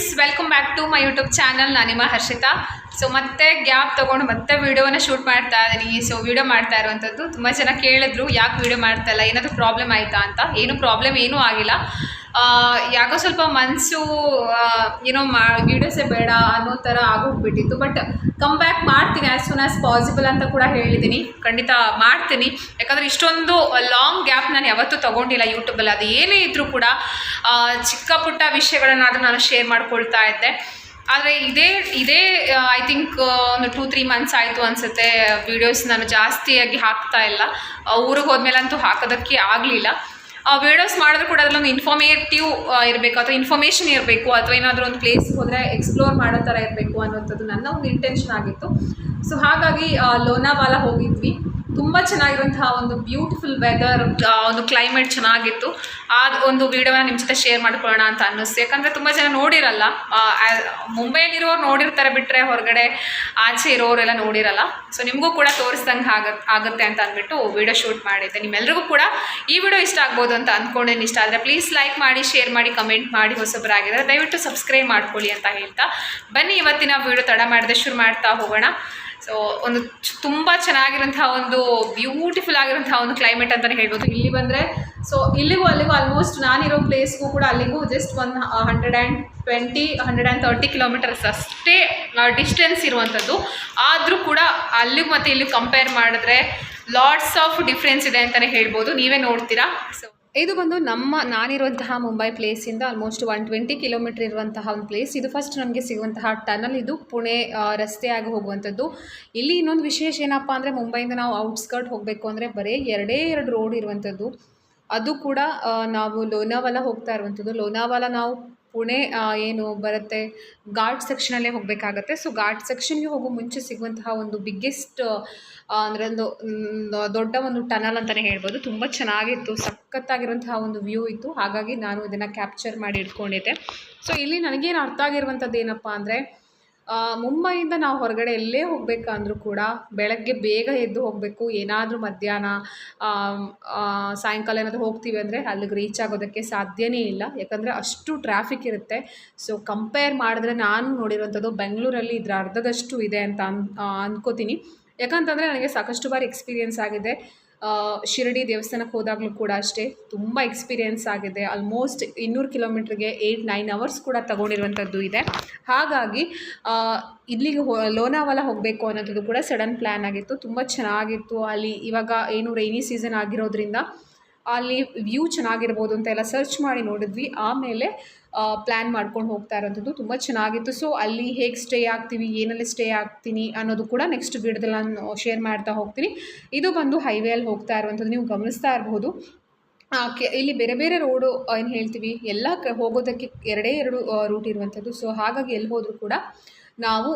Friends welcome back to my YouTube channel ನಾನು ನಿಮ್ಮ Harshita. So ಮತ್ತೆ ಗ್ಯಾಪ್ ತೊಗೊಂಡು ಮತ್ತೆ ವೀಡಿಯೋನ ಶೂಟ್ ಮಾಡ್ತಾ ಇದ್ದೀನಿ ಸೊ ವೀಡಿಯೋ ಮಾಡ್ತಾ ಇರುವಂಥದ್ದು ತುಂಬ ಜನ ಕೇಳಿದ್ರು, ಯಾಕೆ ವೀಡಿಯೋ ಮಾಡ್ತಾ ಇಲ್ಲ, ಏನಾದರೂ ಪ್ರಾಬ್ಲಮ್ ಆಯಿತಾ ಅಂತ. ಏನು ಪ್ರಾಬ್ಲಮ್ ಏನೂ ಆಗಿಲ್ಲ. ಯಾಕೋ ಸ್ವಲ್ಪ ಮನಸ್ಸು ಏನೋ ಮಾ ವೀಡಿಯೋಸೇ ಬೇಡ ಅನ್ನೋ ಥರ ಆಗೋಗ್ಬಿಟ್ಟಿತ್ತು. ಬಟ್ ಕಮ್ ಬ್ಯಾಕ್ ಮಾಡ್ತೀನಿ ಆ್ಯಸ್ ಸೂನ್ ಆ್ಯಸ್ ಪಾಸಿಬಲ್ ಅಂತ ಕೂಡ ಹೇಳಿದ್ದೀನಿ. ಖಂಡಿತ ಮಾಡ್ತೀನಿ. ಯಾಕಂದರೆ ಇಷ್ಟೊಂದು ಲಾಂಗ್ ಗ್ಯಾಪ್ ನಾನು ಯಾವತ್ತೂ ತೊಗೊಂಡಿಲ್ಲ ಯೂಟ್ಯೂಬಲ್ಲಿ ಅದು ಏನೇ ಇದ್ದರೂ ಕೂಡ ಚಿಕ್ಕ ಪುಟ್ಟ ವಿಷಯಗಳನ್ನಾದರೂ ನಾನು ಶೇರ್ ಮಾಡ್ಕೊಳ್ತಾ ಇದ್ದೆ. ಆದರೆ ಇದೇ ಇದೇ ಐ ಥಿಂಕ್ ಒಂದು ಟೂ ತ್ರೀ ಮಂತ್ಸ್ ಆಯಿತು ಅನಿಸುತ್ತೆ ವೀಡಿಯೋಸ್ ನಾನು ಜಾಸ್ತಿಯಾಗಿ ಹಾಕ್ತಾ ಇಲ್ಲ. ಊರಿಗೆ ಹೋದ್ಮೇಲಂತೂ ಹಾಕೋದಕ್ಕೆ ಆಗಲಿಲ್ಲ. ವೀಡಿಯೋಸ್ ಮಾಡಿದ್ರು ಕೂಡ ಅದರಲ್ಲೊಂದು ಇನ್ಫಾರ್ಮೇಟಿವ್ ಇರಬೇಕು, ಅಥವಾ ಇನ್ಫಾರ್ಮೇಷನ್ ಇರಬೇಕು, ಅಥವಾ ಏನಾದರೂ ಒಂದು ಪ್ಲೇಸ್ ಹೋದರೆ ಎಕ್ಸ್ಪ್ಲೋರ್ ಮಾಡೋ ಥರ ಇರಬೇಕು ಅನ್ನೋಂಥದ್ದು ನನ್ನ ಒಂದು ಇಂಟೆನ್ಷನ್ ಆಗಿತ್ತು. ಸೊ ಹಾಗಾಗಿ ಲೋನಾವಾಲ ಹೋಗಿದ್ವಿ. ತುಂಬ ಚೆನ್ನಾಗಿರುವಂತಹ ಒಂದು ಬ್ಯೂಟಿಫುಲ್ ವೆದರ್ ಒಂದು ಕ್ಲೈಮೇಟ್ ಚೆನ್ನಾಗಿತ್ತು. ಆ ಒಂದು ವೀಡಿಯೋನ ನಿಮ್ಮ ಜೊತೆ ಶೇರ್ ಮಾಡ್ಕೊಳ್ಳೋಣ ಅಂತ ಅನ್ನಿಸ್ತು. ಯಾಕಂದರೆ ತುಂಬ ಜನ ನೋಡಿರಲ್ಲ ಮುಂಬೈಲಿರೋರು ನೋಡಿರ್ತಾರೆ ಬಿಟ್ಟರೆ ಹೊರಗಡೆ ಆಚೆ ಇರೋರೆಲ್ಲ ನೋಡಿರಲ್ಲ. ಸೊ ನಿಮಗೂ ಕೂಡ ತೋರಿಸ್ದಂಗೆ ಆಗತ್ ಆಗುತ್ತೆ ಅಂತ ಅಂದ್ಬಿಟ್ಟು ವಿಡಿಯೋ ಶೂಟ್ ಮಾಡಿದ್ದೆ. ನಿಮ್ಮೆಲ್ಲರಿಗೂ ಕೂಡ ಈ ವಿಡಿಯೋ ಇಷ್ಟ ಆಗ್ಬೋದು ಅಂತ ಅಂದ್ಕೊಂಡೇನು ಇಷ್ಟ ಆದರೆ ಪ್ಲೀಸ್ ಲೈಕ್ ಮಾಡಿ ಶೇರ್ ಮಾಡಿ ಕಮೆಂಟ್ ಮಾಡಿ ಹೊಸೊಬ್ಬರಾಗಿದ್ದಾರೆ ದಯವಿಟ್ಟು ಸಬ್ಸ್ಕ್ರೈಬ್ ಮಾಡ್ಕೊಳ್ಳಿ ಅಂತ ಹೇಳ್ತಾ. ಬನ್ನಿ ಇವತ್ತಿನ ವಿಡಿಯೋ ತಡ ಮಾಡಿದೆ ಶುರು ಮಾಡ್ತಾ ಹೋಗೋಣ. ಸೊ ಒಂದು ತುಂಬ ಚೆನ್ನಾಗಿರೋಂಥ ಒಂದು ಬ್ಯೂಟಿಫುಲ್ ಆಗಿರೋಂಥ ಒಂದು ಕ್ಲೈಮೇಟ್ ಅಂತಲೇ ಹೇಳ್ಬೋದು ಇಲ್ಲಿ ಬಂದರೆ. ಸೊ ಇಲ್ಲಿಗೂ ಅಲ್ಲಿಗೂ ಆಲ್ಮೋಸ್ಟ್ ನಾನಿರೋ ಪ್ಲೇಸ್ಗೂ ಕೂಡ ಅಲ್ಲಿಗೂ ಜಸ್ಟ್ ಒಂದು hundred and twenty hundred and thirty kilometres ಅಷ್ಟೇ ಡಿಸ್ಟೆನ್ಸ್ ಇರುವಂಥದ್ದು. ಆದರೂ ಕೂಡ ಅಲ್ಲಿಗೂ ಮತ್ತು ಇಲ್ಲಿಗೆ ಕಂಪೇರ್ ಮಾಡಿದ್ರೆ ಲಾಟ್ಸ್ ಆಫ್ ಡಿಫ್ರೆನ್ಸ್ ಇದೆ ಅಂತಲೇ ಹೇಳ್ಬೋದು. ನೀವೇ ನೋಡ್ತೀರಾ? ಸೊ ಇದು ಬಂದು ನಮ್ಮ ನಾನಿರುವಂತಹ ಮುಂಬೈ ಪ್ಲೇಸಿಂದ ಆಲ್ಮೋಸ್ಟ್ ಒನ್ ಟ್ವೆಂಟಿ ಕಿಲೋಮೀಟರ್ ಇರುವಂತಹ ಒಂದು ಪ್ಲೇಸ್ ಇದು ಫಸ್ಟ್ ನಮಗೆ ಸಿಗುವಂತಹ ಟನಲ್ ಇದು ಪುಣೆ ರಸ್ತೆಯಾಗಿ ಹೋಗುವಂಥದ್ದು. ಇಲ್ಲಿ ಇನ್ನೊಂದು ವಿಶೇಷ ಏನಪ್ಪ ಅಂದರೆ ಮುಂಬೈಯಿಂದ ನಾವು ಔಟ್ಸ್ಕರ್ಟ್ ಹೋಗಬೇಕು ಅಂದರೆ ಬರೀ ಎರಡೇ ಎರಡು ರೋಡ್ ಇರುವಂಥದ್ದು. ಅದು ಕೂಡ ನಾವು ಲೋನಾವಾಲ ಹೋಗ್ತಾ ಇರುವಂಥದ್ದು. ಲೋನಾವಾಲ ನಾವು ಪುಣೆ ಏನು ಬರುತ್ತೆ, ಘಾಟ್ ಸೆಕ್ಷನಲ್ಲೇ ಹೋಗಬೇಕಾಗತ್ತೆ. ಸೊ ಘಾಟ್ ಸೆಕ್ಷನ್ಗೆ ಹೋಗೋ ಮುಂಚೆ ಸಿಗುವಂತಹ ಒಂದು ಬಿಗ್ಗೆಸ್ಟ್ ಅಂದರೆ ಒಂದು ದೊಡ್ಡ ಒಂದು ಟನಲ್ ಅಂತಲೇ ಹೇಳ್ಬೋದು. ತುಂಬ ಚೆನ್ನಾಗಿತ್ತು, ಸಖತ್ತಾಗಿರುವಂತಹ ಒಂದು ವ್ಯೂ ಇತ್ತು. ಹಾಗಾಗಿ ನಾನು ಇದನ್ನು ಕ್ಯಾಪ್ಚರ್ ಮಾಡಿ ಇಟ್ಕೊಂಡಿದ್ದೆ. ಸೊ ಇಲ್ಲಿ ನನಗೇನು ಅರ್ಥ ಆಗಿರುವಂಥದ್ದು ಏನಪ್ಪ ಅಂದರೆ ಮುಂಬೈಯಿಂದ ನಾವು ಹೊರಗಡೆ ಎಲ್ಲೇ ಹೋಗಬೇಕಂದ್ರೂ ಕೂಡ ಬೆಳಗ್ಗೆ ಬೇಗ ಎದ್ದು ಹೋಗಬೇಕು. ಏನಾದರೂ ಮಧ್ಯಾಹ್ನ ಸಾಯಂಕಾಲ ಏನಾದರೂ ಹೋಗ್ತೀವಿ ಅಂದರೆ ಅಲ್ಲಿಗೆ ರೀಚ್ ಆಗೋದಕ್ಕೆ ಸಾಧ್ಯನೇ ಇಲ್ಲ. ಯಾಕಂದರೆ ಅಷ್ಟು ಟ್ರಾಫಿಕ್ ಇರುತ್ತೆ. ಸೊ ಕಂಪೇರ್ ಮಾಡಿದ್ರೆ ನಾನು ನೋಡಿರುವಂಥದ್ದು ಬೆಂಗಳೂರಲ್ಲಿ ಇದರ ಅರ್ಧದಷ್ಟು ಇದೆ ಅಂತ ಅನ್ ಅಂದ್ಕೋತೀನಿ ಯಾಕಂತಂದರೆ ನನಗೆ ಸಾಕಷ್ಟು ಬಾರಿ ಎಕ್ಸ್ಪೀರಿಯೆನ್ಸ್ ಆಗಿದೆ. ಶಿರಡಿ ದೇವಸ್ಥಾನಕ್ಕೆ ಹೋದಾಗಲೂ ಕೂಡ ಅಷ್ಟೇ ತುಂಬ ಎಕ್ಸ್ಪೀರಿಯೆನ್ಸ್ ಆಗಿದೆ. ಆಲ್ಮೋಸ್ಟ್ ಇನ್ನೂರು ಕಿಲೋಮೀಟ್ರಿಗೆ ಏಯ್ಟ್ ನೈನ್ ಅವರ್ಸ್ ಕೂಡ ತಗೊಂಡಿರುವಂಥದ್ದು ಇದೆ. ಹಾಗಾಗಿ ಇಲ್ಲಿಗೆ ಹೋ, ಲೋನಾವಾಲ ಹೋಗಬೇಕು ಅನ್ನೋದು ಕೂಡ ಸಡನ್ ಪ್ಲ್ಯಾನ್ ಆಗಿತ್ತು. ತುಂಬ ಚೆನ್ನಾಗಿತ್ತು. ಅಲ್ಲಿ ಇವಾಗ ಏನು ರೈನಿ ಸೀಸನ್ ಆಗಿರೋದ್ರಿಂದ ಅಲ್ಲಿ ವ್ಯೂ ಚೆನ್ನಾಗಿರ್ಬೋದು ಅಂತ ಎಲ್ಲ ಸರ್ಚ್ ಮಾಡಿ ನೋಡಿದ್ವಿ. ಆಮೇಲೆ ಪ್ಲ್ಯಾನ್ ಮಾಡ್ಕೊಂಡು ಹೋಗ್ತಾ ಇರೋಂಥದ್ದು ತುಂಬ ಚೆನ್ನಾಗಿತ್ತು. ಸೊ ಅಲ್ಲಿ ಹೇಗೆ ಸ್ಟೇ ಆಗ್ತೀವಿ, ಏನಲ್ಲಿ ಸ್ಟೇ ಆಗ್ತೀನಿ ಅನ್ನೋದು ಕೂಡ ನೆಕ್ಸ್ಟ್ ವಿಡಿಯೋದಲ್ಲಿ ನಾನು ಶೇರ್ ಮಾಡ್ತಾ ಹೋಗ್ತೀನಿ. ಇದು ಬಂದು ಹೈವೇಯಲ್ಲಿ ಹೋಗ್ತಾ ಇರುವಂಥದ್ದು ನೀವು ಗಮನಿಸ್ತಾ ಇರಬಹುದು ಇಲ್ಲಿ ಬೇರೆ ಬೇರೆ ರೋಡು ಏನು ಹೇಳ್ತೀವಿ, ಎಲ್ಲ ಕ, ಹೋಗೋದಕ್ಕೆ ಎರಡೇ ಎರಡು ರೂಟ್ ಇರುವಂಥದ್ದು. ಸೊ ಹಾಗಾಗಿ ಎಲ್ಲಿ ಹೋದರೂ ಕೂಡ ನಾವು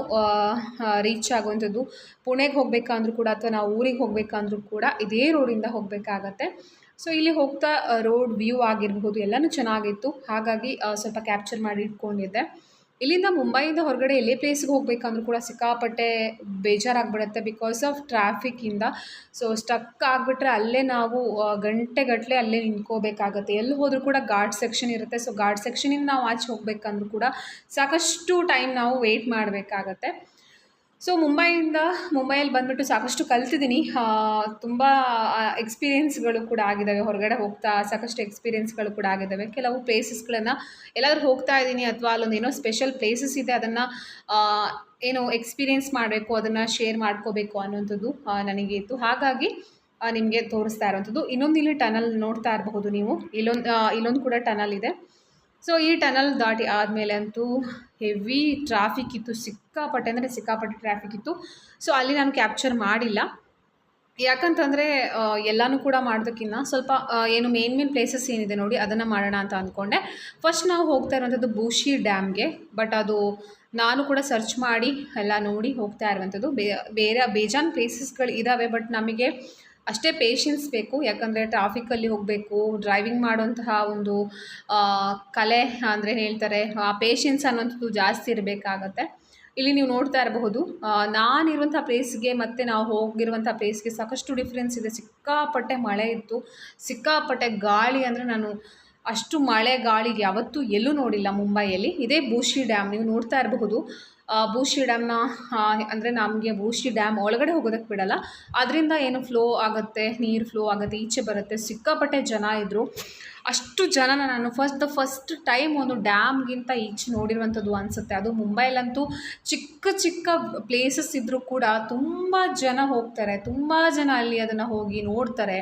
ರೀಚ್ ಆಗುವಂಥದ್ದು. ಪುಣೆಗೆ ಹೋಗಬೇಕಂದ್ರೂ ಕೂಡ ಅಥವಾ ನಾವು ಊರಿಗೆ ಹೋಗಬೇಕಂದ್ರೂ ಕೂಡ ಇದೇ ರೋಡಿಂದ ಹೋಗಬೇಕಾಗತ್ತೆ. ಸೊ ಇಲ್ಲಿ ಹೋಗ್ತಾ ರೋಡ್ ವ್ಯೂ ಆಗಿರಬಹುದು, ಎಲ್ಲನೂ ಚೆನ್ನಾಗಿತ್ತು. ಹಾಗಾಗಿ ಸ್ವಲ್ಪ ಕ್ಯಾಪ್ಚರ್ ಮಾಡಿ ಇಟ್ಕೊಂಡಿದ್ದೆ. ಇಲ್ಲಿಂದ ಮುಂಬೈಯಿಂದ ಹೊರಗಡೆ ಎಲ್ಲೇ ಪ್ಲೇಸ್ಗೆ ಹೋಗಬೇಕಂದ್ರೂ ಕೂಡ ಸಿಕ್ಕಾಪಟ್ಟೆ ಬೇಜಾರಾಗ್ಬಿಡುತ್ತೆ ಬಿಕಾಸ್ ಆಫ್ ಟ್ರಾಫಿಕ್ಕಿಂದ ಸೊ ಸ್ಟಕ್ ಆಗಿಬಿಟ್ರೆ ಅಲ್ಲೇ ನಾವು ಗಂಟೆಗಟ್ಟಲೆ ಅಲ್ಲೇ ನಿಂತ್ಕೋಬೇಕಾಗತ್ತೆ. ಎಲ್ಲಿ ಹೋದರೂ ಕೂಡ ಗಾರ್ಡ್ ಸೆಕ್ಷನ್ ಇರುತ್ತೆ. ಸೊ ಗಾರ್ಡ್ ಸೆಕ್ಷನಿಂದ ನಾವು ಆಚೆ ಹೋಗಬೇಕಂದ್ರೂ ಕೂಡ ಸಾಕಷ್ಟು ಟೈಮ್ ನಾವು ವೆಯ್ಟ್ ಮಾಡಬೇಕಾಗತ್ತೆ. ಸೊ ಮುಂಬೈಯಿಂದ ಮುಂಬೈಯಲ್ಲಿ ಬಂದುಬಿಟ್ಟು ಸಾಕಷ್ಟು ಕಲ್ತಿದ್ದೀನಿ ತುಂಬ ಎಕ್ಸ್ಪೀರಿಯೆನ್ಸ್ಗಳು ಕೂಡ ಆಗಿದ್ದಾವೆ ಹೊರಗಡೆ ಹೋಗ್ತಾ ಸಾಕಷ್ಟು ಎಕ್ಸ್ಪೀರಿಯೆನ್ಸ್ಗಳು ಕೂಡ ಆಗಿದ್ದಾವೆ ಕೆಲವು ಪ್ಲೇಸಸ್ಗಳನ್ನು ಎಲ್ಲಾದರೂ ಹೋಗ್ತಾ ಇದ್ದೀನಿ ಅಥವಾ ಅಲ್ಲೊಂದು ಏನೋ ಸ್ಪೆಷಲ್ ಪ್ಲೇಸಸ್ ಇದೆ, ಅದನ್ನು ಏನು ಎಕ್ಸ್ಪೀರಿಯೆನ್ಸ್ ಮಾಡಬೇಕು, ಅದನ್ನು ಶೇರ್ ಮಾಡ್ಕೋಬೇಕು ಅನ್ನೋಂಥದ್ದು ನನಗೆ ಇತ್ತು. ಹಾಗಾಗಿ ನಿಮಗೆ ತೋರಿಸ್ತಾ ಇರೋವಂಥದ್ದು. ಇನ್ನೊಂದು ಇಲ್ಲಿ ಟನಲ್ ನೋಡ್ತಾ ಇರಬಹುದು ನೀವು. ಇಲ್ಲೊಂದು ಇಲ್ಲೊಂದು ಕೂಡ ಟನಲ್ ಇದೆ. ಸೊ ಈ ಟನಲ್ ದಾಟಿ ಆದಮೇಲೆ ಅಂತೂ ಹೆವಿ ಟ್ರಾಫಿಕ್ ಇತ್ತು. ಸಿಕ್ಕಾಪಟ್ಟೆ, ಅಂದರೆ ಸಿಕ್ಕಾಪಟ್ಟೆ ಟ್ರಾಫಿಕ್ ಇತ್ತು. ಸೊ ಅಲ್ಲಿ ನಾನು ಕ್ಯಾಪ್ಚರ್ ಮಾಡಿಲ್ಲ. ಯಾಕಂತಂದರೆ ಎಲ್ಲನೂ ಕೂಡ ಮಾಡೋದಕ್ಕಿಂತ ಸ್ವಲ್ಪ ಏನು ಮೇನ್ ಮೇನ್ ಪ್ಲೇಸಸ್ ಏನಿದೆ ನೋಡಿ, ಅದನ್ನು ಮಾಡೋಣ ಅಂತ ಅಂದ್ಕೊಂಡೆ ಫಸ್ಟ್ ನಾವು ಹೋಗ್ತಾ ಇರುವಂಥದ್ದು ಬೂಶಿ ಡ್ಯಾಮ್ಗೆ ಬಟ್ ಅದು ನಾನು ಕೂಡ ಸರ್ಚ್ ಮಾಡಿ, ಎಲ್ಲ ನೋಡಿ ಹೋಗ್ತಾ ಇರುವಂಥದ್ದು. ಬೇರೆ, ಬೇಜಾನ್ ಪ್ಲೇಸಸ್ಗಳು ಇದ್ದಾವೆ ಬಟ್ ನಮಗೆ ಅಷ್ಟೇ ಪೇಷನ್ಸ್ ಬೇಕು, ಯಾಕಂದರೆ ಟ್ರಾಫಿಕಲ್ಲಿ ಹೋಗಬೇಕು ಡ್ರೈವಿಂಗ್ ಮಾಡುವಂತಹ ಒಂದು ಕಲೆ ಅಂದರೆ ಹೇಳ್ತಾರೆ, ಆ ಪೇಷನ್ಸ್ ಅನ್ನೋಂಥದ್ದು ಜಾಸ್ತಿ ಇರಬೇಕಾಗತ್ತೆ. ಇಲ್ಲಿ ನೀವು ನೋಡ್ತಾ ಇರಬಹುದು ನಾನಿರುವಂಥ ಪ್ಲೇಸ್ಗೆ ಮತ್ತು ನಾವು ಹೋಗಿರುವಂಥ ಪ್ಲೇಸ್ಗೆ ಸಾಕಷ್ಟು ಡಿಫ್ರೆನ್ಸ್ ಇದೆ. ಸಿಕ್ಕಾಪಟ್ಟೆ ಮಳೆ ಇತ್ತು, ಸಿಕ್ಕಾಪಟ್ಟೆ ಗಾಳಿ ಅಂದರೆ ನಾನು ಅಷ್ಟು ಮಳೆ ಗಾಳಿಗೆ ಯಾವತ್ತೂ ಎಲ್ಲೂ ನೋಡಿಲ್ಲ ಮುಂಬೈಯಲ್ಲಿ. ಇದೇ ಬೂಶಿ ಡ್ಯಾಮ್ ನೀವು ನೋಡ್ತಾ ಇರಬಹುದು. ಬೂಶಿ ಡ್ಯಾಮ್ನ ಅಂದರೆ ನಮಗೆ ಬೂಶಿ ಡ್ಯಾಮ್ ಒಳಗಡೆ ಹೋಗೋದಕ್ಕೆ ಬಿಡಲ್ಲ. ಅದರಿಂದ ಏನು ಫ್ಲೋ ಆಗುತ್ತೆ, ನೀರು ಫ್ಲೋ ಆಗುತ್ತೆ, ಈಚೆ ಬರುತ್ತೆ, ಸಿಕ್ಕಾಪಟ್ಟೆ ಜನ ಇದ್ದರು ಅಷ್ಟು ಜನನ ನಾನು ಫಸ್ಟ್ ದ ಫಸ್ಟ್ ಟೈಮ್ ಒಂದು ಡ್ಯಾಮ್ಗಿಂತ ಈಚೆ ನೋಡಿರುವಂಥದ್ದು ಅನಿಸುತ್ತೆ. ಅದು ಮುಂಬೈಲಂತೂ ಚಿಕ್ಕ ಚಿಕ್ಕ ಪ್ಲೇಸಸ್ ಇದ್ದರೂ ಕೂಡ ತುಂಬ ಜನ ಹೋಗ್ತಾರೆ. ತುಂಬ ಜನ ಅಲ್ಲಿ ಅದನ್ನು ಹೋಗಿ ನೋಡ್ತಾರೆ.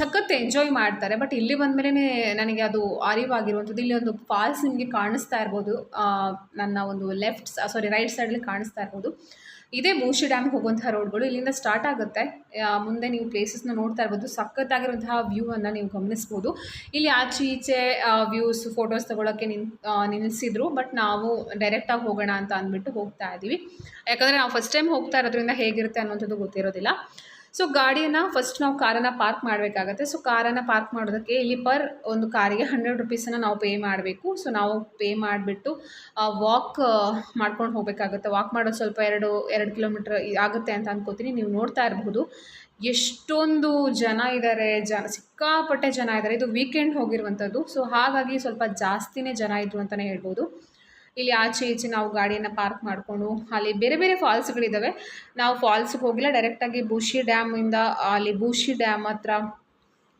ಸಖತ್ ಎಂಜಾಯ್ ಮಾಡ್ತಾರೆ. ಬಟ್ ಇಲ್ಲಿ ಬಂದಮೇಲೆ ನನಗೆ ಅದು ಅರಿವಾಗಿರುವಂಥದ್ದು. ಇಲ್ಲಿ ಒಂದು ಫಾಲ್ಸ್ ನಿಮಗೆ ಕಾಣಿಸ್ತಾ ಇರ್ಬೋದು. ನನ್ನ ಒಂದು ಲೆಫ್ಟ್ ಸಾರಿ ರೈಟ್ ಸೈಡಲ್ಲಿ ಕಾಣಿಸ್ತಾ ಇರ್ಬೋದು. ಇದೇ ಮೂಶಿ ಡ್ಯಾಮ್ಗೆ ಹೋಗುವಂತಹ ರೋಡ್ಗಳು ಇಲ್ಲಿಂದ ಸ್ಟಾರ್ಟ್ ಆಗುತ್ತೆ. ಮುಂದೆ ನೀವು ಪ್ಲೇಸಸ್ನ ನೋಡ್ತಾ ಇರ್ಬೋದು. ಸಖತ್ತಾಗಿರುವಂತಹ ವ್ಯೂವನ್ನು ನೀವು ಗಮನಿಸ್ಬೋದು. ಇಲ್ಲಿ ಆಚೆ ಈಚೆ ವ್ಯೂಸ್ ಫೋಟೋಸ್ ತೊಗೊಳಕ್ಕೆ ನಿನ್ ನಿಲ್ಲಿಸಿದ್ರು ಬಟ್ ನಾವು ಡೈರೆಕ್ಟಾಗಿ ಹೋಗೋಣ ಅಂತ ಅಂದ್ಬಿಟ್ಟು ಹೋಗ್ತಾ ಇದ್ದೀವಿ ಯಾಕಂದರೆ ನಾವು ಫಸ್ಟ್ ಟೈಮ್ ಹೋಗ್ತಾ ಇರೋದ್ರಿಂದ ಹೇಗಿರುತ್ತೆ ಅನ್ನೋಂಥದ್ದು ಗೊತ್ತಿರೋದಿಲ್ಲ. ಸೊ ಗಾಡಿಯನ್ನು ಫಸ್ಟ್ ನಾವು ಕಾರನ್ನು ಪಾರ್ಕ್ ಮಾಡಬೇಕಾಗತ್ತೆ. ಸೊ ಕಾರನ್ನು ಪಾರ್ಕ್ ಮಾಡೋದಕ್ಕೆ ಇಲ್ಲಿ ಪರ್ ಒಂದು ಕಾರಿಗೆ ಹಂಡ್ರೆಡ್ ರುಪೀಸನ್ನು ನಾವು ಪೇ ಮಾಡಬೇಕು. ಸೊ ನಾವು ಪೇ ಮಾಡಿಬಿಟ್ಟು ವಾಕ್ ಮಾಡ್ಕೊಂಡು ಹೋಗಬೇಕಾಗುತ್ತೆ. ವಾಕ್ ಮಾಡೋದು ಸ್ವಲ್ಪ ಎರಡು ಎರಡು ಕಿಲೋಮೀಟ್ರ್ ಆಗುತ್ತೆ ಅಂತ ಅನ್ಕೋತೀನಿ. ನೀವು ನೋಡ್ತಾ ಇರಬಹುದು ಎಷ್ಟೊಂದು ಜನ ಇದ್ದಾರೆ ಜನ ಸಿಕ್ಕಾಪಟ್ಟೆ ಜನ ಇದ್ದಾರೆ ಇದು ವೀಕೆಂಡ್ ಹೋಗಿರುವಂಥದ್ದು ಸೊ ಹಾಗಾಗಿ ಸ್ವಲ್ಪ ಜಾಸ್ತಿನೇ ಜನ ಇದ್ರು ಅಂತಲೇ ಹೇಳ್ಬೋದು. ಇಲ್ಲಿ ಆಚೆ ಈಚೆ ನಾವು ಗಾಡಿಯನ್ನು ಪಾರ್ಕ್ ಮಾಡಿಕೊಂಡು, ಅಲ್ಲಿ ಬೇರೆ ಬೇರೆ ಫಾಲ್ಸ್ಗಳಿದ್ದಾವೆ ನಾವು ಫಾಲ್ಸ್ಗೆ ಹೋಗಿಲ್ಲ ಡೈರೆಕ್ಟಾಗಿ ಬೂಶಿ ಡ್ಯಾಮಿಂದ ಅಲ್ಲಿ ಬೂಶಿ ಡ್ಯಾಮ್ ಹತ್ರ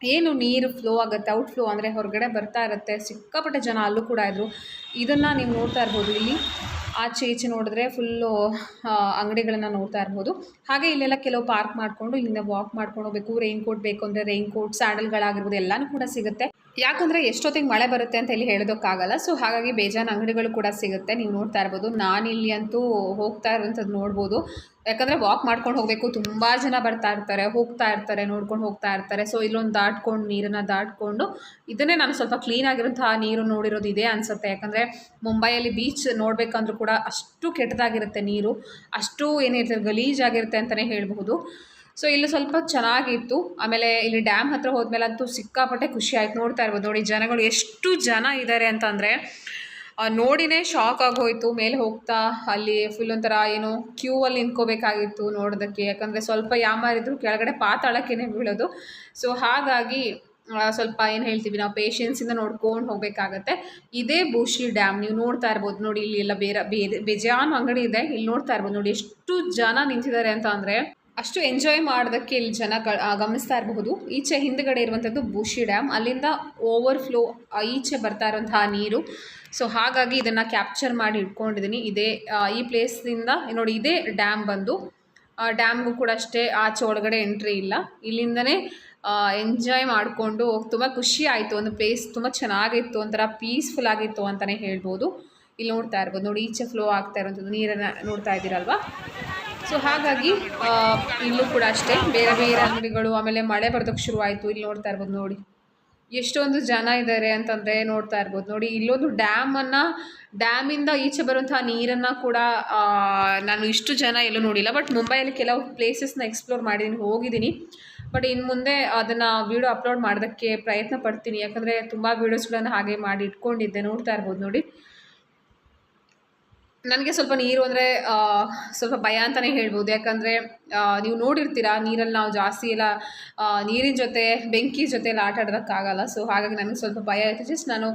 ಏನು ನೀರು ಫ್ಲೋ ಆಗುತ್ತೆ ಔಟ್ ಫ್ಲೋ ಅಂದರೆ ಹೊರಗಡೆ ಬರ್ತಾ ಇರುತ್ತೆ. ಸಿಕ್ಕಾಪಟ್ಟೆ ಜನ ಅಲ್ಲೂ ಕೂಡ ಇದ್ದರು ಇದನ್ನು ನೀವು ನೋಡ್ತಾ ಇರ್ಬೋದು. ಇಲ್ಲಿ ಆಚೆ ಈಚೆ ನೋಡಿದ್ರೆ ಫುಲ್ಲು ಅಂಗಡಿಗಳನ್ನು ನೋಡ್ತಾ ಇರ್ಬೋದು. ಹಾಗೆ ಇಲ್ಲೆಲ್ಲ ಕೆಲವು ಪಾರ್ಕ್ ಮಾಡಿಕೊಂಡು ಇಲ್ಲಿಂದ ವಾಕ್ ಮಾಡ್ಕೊಂಡು ಹೋಗ್ಬೇಕು. ರೈನ್ ಕೋಟ್ ಬೇಕು ಅಂದರೆ ರೈನ್ ಕೋಟ್ ಸ್ಯಾಂಡಲ್ಗಳಾಗಿರ್ಬೋದು ಎಲ್ಲನೂ ಕೂಡ ಸಿಗುತ್ತೆ. ಯಾಕಂದರೆ ಎಷ್ಟೊತ್ತಿಗೆ ಮಳೆ ಬರುತ್ತೆ ಅಂತ ಇಲ್ಲಿ ಹೇಳೋದಕ್ಕಾಗಲ್ಲ. ಸೊ ಹಾಗಾಗಿ ಬೇಜಾನ್ ಅಂಗಡಿಗಳು ಕೂಡ ಸಿಗುತ್ತೆ. ನೀವು ನೋಡ್ತಾ ಇರ್ಬೋದು. ನಾನಿಲ್ಲಿ ಅಂತೂ ಹೋಗ್ತಾ ಇರುವಂಥದ್ದು ನೋಡ್ಬೋದು. ಯಾಕಂದರೆ ವಾಕ್ ಮಾಡ್ಕೊಂಡು ಹೋಗಬೇಕು. ತುಂಬ ಜನ ಬರ್ತಾ ಇರ್ತಾರೆ, ಹೋಗ್ತಾ ಇರ್ತಾರೆ, ನೋಡ್ಕೊಂಡು ಹೋಗ್ತಾ ಇರ್ತಾರೆ. ಸೊ ಇಲ್ಲೊಂದು ದಾಟ್ಕೊಂಡು, ನೀರನ್ನು ದಾಟ್ಕೊಂಡು ಇದನ್ನೇ ನಾನು ಸ್ವಲ್ಪ ಕ್ಲೀನ್ ನೀರು ನೋಡಿರೋದು ಇದೆ ಅನಿಸುತ್ತೆ. ಯಾಕಂದರೆ ಮುಂಬೈಯಲ್ಲಿ ಬೀಚ್ ನೋಡಬೇಕಂದ್ರೂ ಕೂಡ ಅಷ್ಟು ಕೆಟ್ಟದಾಗಿರುತ್ತೆ ನೀರು, ಅಷ್ಟು ಏನಿರ್ತದೆ ಗಲೀಜಾಗಿರುತ್ತೆ ಅಂತಲೇ ಹೇಳಬಹುದು. ಸೊ ಇಲ್ಲಿ ಸ್ವಲ್ಪ ಚೆನ್ನಾಗಿತ್ತು. ಆಮೇಲೆ ಇಲ್ಲಿ ಡ್ಯಾಮ್ ಹತ್ರ ಹೋದ್ಮೇಲೆ ಅಂತೂ ಸಿಕ್ಕಾಪಟ್ಟೆ ಖುಷಿ ಆಯ್ತು. ನೋಡ್ತಾ ಇರ್ಬೋದು ನೋಡಿ, ಜನಗಳು ಎಷ್ಟು ಜನ ಇದ್ದಾರೆ ಅಂತಂದರೆ ನೋಡಿನೇ ಶಾಕ್ ಆಗೋಯ್ತು. ಮೇಲೆ ಹೋಗ್ತಾ, ಅಲ್ಲಿ ಫುಲ್ ಒಂಥರ ಏನು ಕ್ಯೂ ಅಲ್ಲಿ ನಿಂತ್ಕೋಬೇಕಾಗಿತ್ತು ನೋಡೋದಕ್ಕೆ. ಯಾಕಂದರೆ ಸ್ವಲ್ಪ ಯಾಮಾರಿದ್ರು, ಕೆಳಗಡೆ ಪಾತಾಳಕ್ಕೇನೆ ಬೀಳೋದು. ಸೊ ಹಾಗಾಗಿ ಸ್ವಲ್ಪ ಏನು ಹೇಳ್ತೀವಿ, ನಾವು ಪೇಷನ್ಸಿಂದ ನೋಡ್ಕೊಂಡು ಹೋಗಬೇಕಾಗತ್ತೆ. ಇದೇ ಬೂಶಿ ಡ್ಯಾಮ್ ನೀವು ನೋಡ್ತಾ ಇರ್ಬೋದು. ನೋಡಿ, ಇಲ್ಲಿ ಎಲ್ಲ ಬೇರೆ ಬೇರೆ, ಬೇಜಾನ್ ಅಂಗಡಿ ಇದೆ. ಇಲ್ಲಿ ನೋಡ್ತಾ ಇರ್ಬೋದು. ನೋಡಿ, ಎಷ್ಟು ಜನ ನಿಂತಿದ್ದಾರೆ ಅಂತ ಅಂದರೆ, ಅಷ್ಟು ಎಂಜಾಯ್ ಮಾಡೋದಕ್ಕೆ ಇಲ್ಲಿ ಜನ ಗಮನಿಸ್ತಾ ಇರಬಹುದು. ಈಚೆ ಹಿಂದ್ಗಡೆ ಇರುವಂಥದ್ದು ಬೂಶಿ ಡ್ಯಾಮ್ ಅಲ್ಲಿಂದ ಓವರ್ ಫ್ಲೋ ಈಚೆ ಬರ್ತಾ ಇರುವಂತಹ ನೀರು. ಸೊ ಹಾಗಾಗಿ ಇದನ್ನು ಕ್ಯಾಪ್ಚರ್ ಮಾಡಿ ಇಟ್ಕೊಂಡಿದ್ದೀನಿ ಇದೇ ಈ ಪ್ಲೇಸಿಂದ ನೋಡಿ, ಇದೇ ಡ್ಯಾಮ್ ಬಂದು ಡ್ಯಾಮ್ಗೂ ಕೂಡ ಅಷ್ಟೇ ಆಚೆ ಒಳಗಡೆ ಎಂಟ್ರಿ ಇಲ್ಲ. ಇಲ್ಲಿಂದನೇ ಎಂಜಾಯ್ ಮಾಡಿಕೊಂಡು ತುಂಬ ಖುಷಿ ಆಯಿತು. ಒಂದು ಪ್ಲೇಸ್ ತುಂಬ ಚೆನ್ನಾಗಿತ್ತು, ಒಂಥರ ಪೀಸ್ಫುಲ್ ಆಗಿತ್ತು ಅಂತಲೇ ಹೇಳ್ಬೋದು. ಇಲ್ಲಿ ನೋಡ್ತಾ ಇರ್ಬೋದು. ನೋಡಿ, ಈಚೆ ಫ್ಲೋ ಆಗ್ತಾ ಇರೋಂಥದ್ದು ನೀರನ್ನು ನೋಡ್ತಾ ಇದ್ದೀರಲ್ವಾ? ಸೊ ಹಾಗಾಗಿ ಇಲ್ಲೂ ಕೂಡ ಅಷ್ಟೇ. ಬೇರೆ ಬೇರೆ ಅಂಗಡಿಗಳು, ಆಮೇಲೆ ಮಳೆ ಬರೋದಕ್ಕೆ ಶುರುವಾಯಿತು. ಇಲ್ಲಿ ನೋಡ್ತಾ ಇರ್ಬೋದು ನೋಡಿ. ಎಷ್ಟೊಂದು ಜನ ಇದ್ದಾರೆ ಅಂತಂದರೆ ನೋಡ್ತಾ ಇರ್ಬೋದು. ನೋಡಿ, ಇಲ್ಲೊಂದು ಡ್ಯಾಮನ್ನು ಡ್ಯಾಮಿಂದ ಈಚೆ ಬರುವಂತಹ ನೀರನ್ನು ಕೂಡ ನಾನು ಇಷ್ಟು ಜನ ಎಲ್ಲೂ ನೋಡಿಲ್ಲ. ಬಟ್ ಮುಂಬೈಯಲ್ಲಿ ಕೆಲವು ಪ್ಲೇಸಸ್ನ ಎಕ್ಸ್ಪ್ಲೋರ್ ಮಾಡಿದ್ದೀನಿ ಹೋಗಿದ್ದೀನಿ ಬಟ್ ಇನ್ನು ಮುಂದೆ ಅದನ್ನು ವೀಡಿಯೋ ಅಪ್ಲೋಡ್ ಮಾಡೋದಕ್ಕೆ ಪ್ರಯತ್ನ ಪಡ್ತೀನಿ. ಯಾಕಂದರೆ ತುಂಬ ವೀಡಿಯೋಸ್ಗಳನ್ನು ಹಾಗೆ ಮಾಡಿ ಇಟ್ಕೊಂಡಿದ್ದೆ. ನೋಡ್ತಾ ಇರ್ಬೋದು ನೋಡಿ. ನನಗೆ ಸ್ವಲ್ಪ ನೀರು ಅಂದರೆ ಸ್ವಲ್ಪ ಭಯ ಅಂತಲೇ ಹೇಳ್ಬೋದು. ಯಾಕಂದರೆ ನೀವು ನೋಡಿರ್ತೀರ, ನೀರಲ್ಲಿ ನಾವು ಜಾಸ್ತಿ ಎಲ್ಲ ನೀರಿನ ಜೊತೆ, ಬೆಂಕಿ ಜೊತೆ ಎಲ್ಲ ಆಟ ಆಡೋದಕ್ಕಾಗಲ್ಲ ಸೊ ಹಾಗಾಗಿ ನನಗೆ ಸ್ವಲ್ಪ ಭಯ ಇತ್ತು ಜಸ್ಟ್ ನಾನು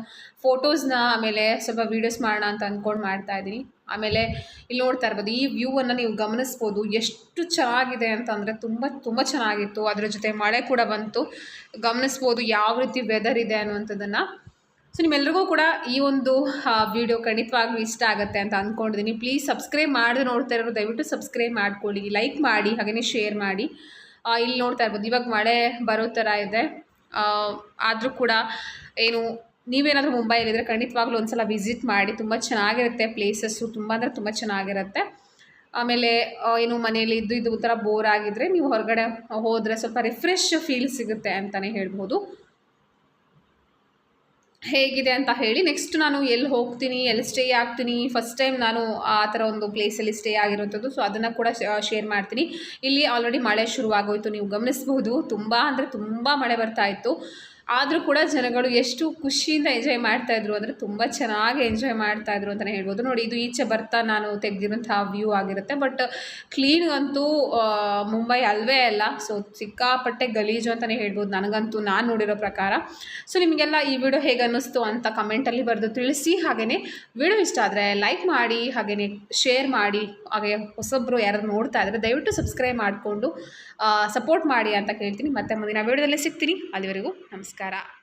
ಫೋಟೋಸ್ನ ಆಮೇಲೆ ಸ್ವಲ್ಪ ವೀಡಿಯೋಸ್ ಮಾಡೋಣ ಅಂತ ಅಂದ್ಕೊಂಡು ಮಾಡ್ತಾ ಇದ್ದೀನಿ. ಆಮೇಲೆ ಇಲ್ಲಿ ನೋಡ್ತಾ ಇರ್ಬೋದು, ಈ ವ್ಯೂವನ್ನು ನೀವು ಗಮನಿಸ್ಬೋದು, ಎಷ್ಟು ಚೆನ್ನಾಗಿದೆ ಅಂತಂದರೆ ತುಂಬ ತುಂಬ ಚೆನ್ನಾಗಿತ್ತು. ಅದರ ಜೊತೆ ಮಳೆ ಕೂಡ ಬಂತು. ಗಮನಿಸ್ಬೋದು ಯಾವ ರೀತಿ ವೆದರ್ ಇದೆ ಅನ್ನುವಂಥದ್ದನ್ನು. ಸೊ ನಿಮ್ಮೆಲ್ರಿಗೂ ಕೂಡ ಈ ಒಂದು ವಿಡಿಯೋ ಖಂಡಿತವಾಗ್ಲೂ ಇಷ್ಟ ಆಗುತ್ತೆ ಅಂತ ಅಂದ್ಕೊಂಡಿದ್ದೀನಿ ಪ್ಲೀಸ್ ಸಬ್ಸ್ಕ್ರೈಬ್ ಮಾಡಿದ್ರೆ ನೋಡ್ತಾ ಇರೋರು, ದಯವಿಟ್ಟು ಸಬ್ಸ್ಕ್ರೈಬ್ ಮಾಡ್ಕೊಳ್ಳಿ ಲೈಕ್ ಮಾಡಿ ಹಾಗೆಯೇ ಶೇರ್ ಮಾಡಿ. ಇಲ್ಲಿ ನೋಡ್ತಾ ಇರ್ಬೋದು, ಇವಾಗ ಮಳೆ ಬರೋ ಥರ ಇದೆ. ಆದರೂ ಕೂಡ ಏನು ನೀವೇನಾದರೂ ಮುಂಬೈಲಿದ್ದರೆ ಖಂಡಿತವಾಗ್ಲೂ ಒಂದು ಸಲ ವಿಸಿಟ್ ಮಾಡಿ. ತುಂಬ ಚೆನ್ನಾಗಿರುತ್ತೆ ಪ್ಲೇಸಸ್ಸು, ತುಂಬ ಅಂದರೆ ತುಂಬ ಚೆನ್ನಾಗಿರುತ್ತೆ. ಆಮೇಲೆ ಏನು ಮನೇಲಿ ಇದ್ದು ಇದು ಥರ ಬೋರ್ ಆಗಿದ್ರೆ ನೀವು ಹೊರಗಡೆ ಹೋದರೆ ಸ್ವಲ್ಪ ರಿಫ್ರೆಶ್ ಫೀಲ್ ಸಿಗುತ್ತೆ ಅಂತಲೇ ಹೇಳ್ಬೋದು. ಹೇಗಿದೆ ಅಂತ ಹೇಳಿ ನೆಕ್ಸ್ಟ್ ನಾನು ಎಲ್ಲಿ ಹೋಗ್ತೀನಿ ಎಲ್ಲಿ ಸ್ಟೇ ಆಗ್ತೀನಿ ಫಸ್ಟ್ ಟೈಮ್ ನಾನು ಆ ಥರ ಒಂದು ಪ್ಲೇಸಲ್ಲಿ ಸ್ಟೇ ಆಗಿರುವಂಥದ್ದು ಸೊ ಅದನ್ನು ಕೂಡ ಶೇರ್ ಮಾಡ್ತೀನಿ. ಇಲ್ಲಿ ಆಲ್ರೆಡಿ ಮಳೆ ಶುರುವಾಗೋಯಿತು, ನೀವು ಗಮನಿಸ್ಬೋದು, ತುಂಬ ಅಂದರೆ ತುಂಬ ಮಳೆ ಬರ್ತಾ ಇತ್ತು. ಆದರೂ ಕೂಡ ಜನಗಳು ಎಷ್ಟು ಖುಷಿಯಿಂದ ಎಂಜಾಯ್ ಮಾಡ್ತಾಯಿದ್ರು ಅಂದರೆ ತುಂಬ ಚೆನ್ನಾಗಿ ಎಂಜಾಯ್ ಮಾಡ್ತಾಯಿದ್ರು ಅಂತಲೇ ಹೇಳ್ಬೋದು. ನೋಡಿ, ಇದು ಈಚೆ ಬರ್ತಾ ನಾನು ತೆಗೆದಿರೋಂಥ ವ್ಯೂ ಆಗಿರುತ್ತೆ. ಬಟ್ ಕ್ಲೀನ್ ಅಂತೂ ಮುಂಬೈ ಅಲ್ವೇ ಅಲ್ಲ. ಸೊ ಸಿಕ್ಕಾಪಟ್ಟೆ ಗಲೀಜು ಅಂತಲೇ ಹೇಳ್ಬೋದು ನನಗಂತೂ ನಾನು ನೋಡಿರೋ ಪ್ರಕಾರ. ಸೊ ನಿಮಗೆಲ್ಲ ಈ ವಿಡಿಯೋ ಹೇಗೆ ಅನ್ನಿಸ್ತು ಅಂತ ಕಮೆಂಟಲ್ಲಿ ಬರೆದು ತಿಳಿಸಿ. ಹಾಗೆಯೇ ವಿಡಿಯೋ ಇಷ್ಟ ಆದರೆ ಲೈಕ್ ಮಾಡಿ ಹಾಗೆಯೇ ಶೇರ್ ಮಾಡಿ. ಹಾಗೆ ಹೊಸೊಬ್ಬರು ಯಾರಾದ್ರು ನೋಡ್ತಾ ಇದ್ದರೆ ದಯವಿಟ್ಟು ಸಬ್ಸ್ಕ್ರೈಬ್ ಮಾಡಿಕೊಂಡು ಸಪೋರ್ಟ್ ಮಾಡಿ ಅಂತ ಕೇಳ್ತೀನಿ. ಮತ್ತೆ ಮುಂದಿನ ವಿಡಿಯೋದಲ್ಲಿ ಸಿಗ್ತೀನಿ. ಅಲ್ಲಿವರೆಗೂ ನಮಸ್ಕಾರ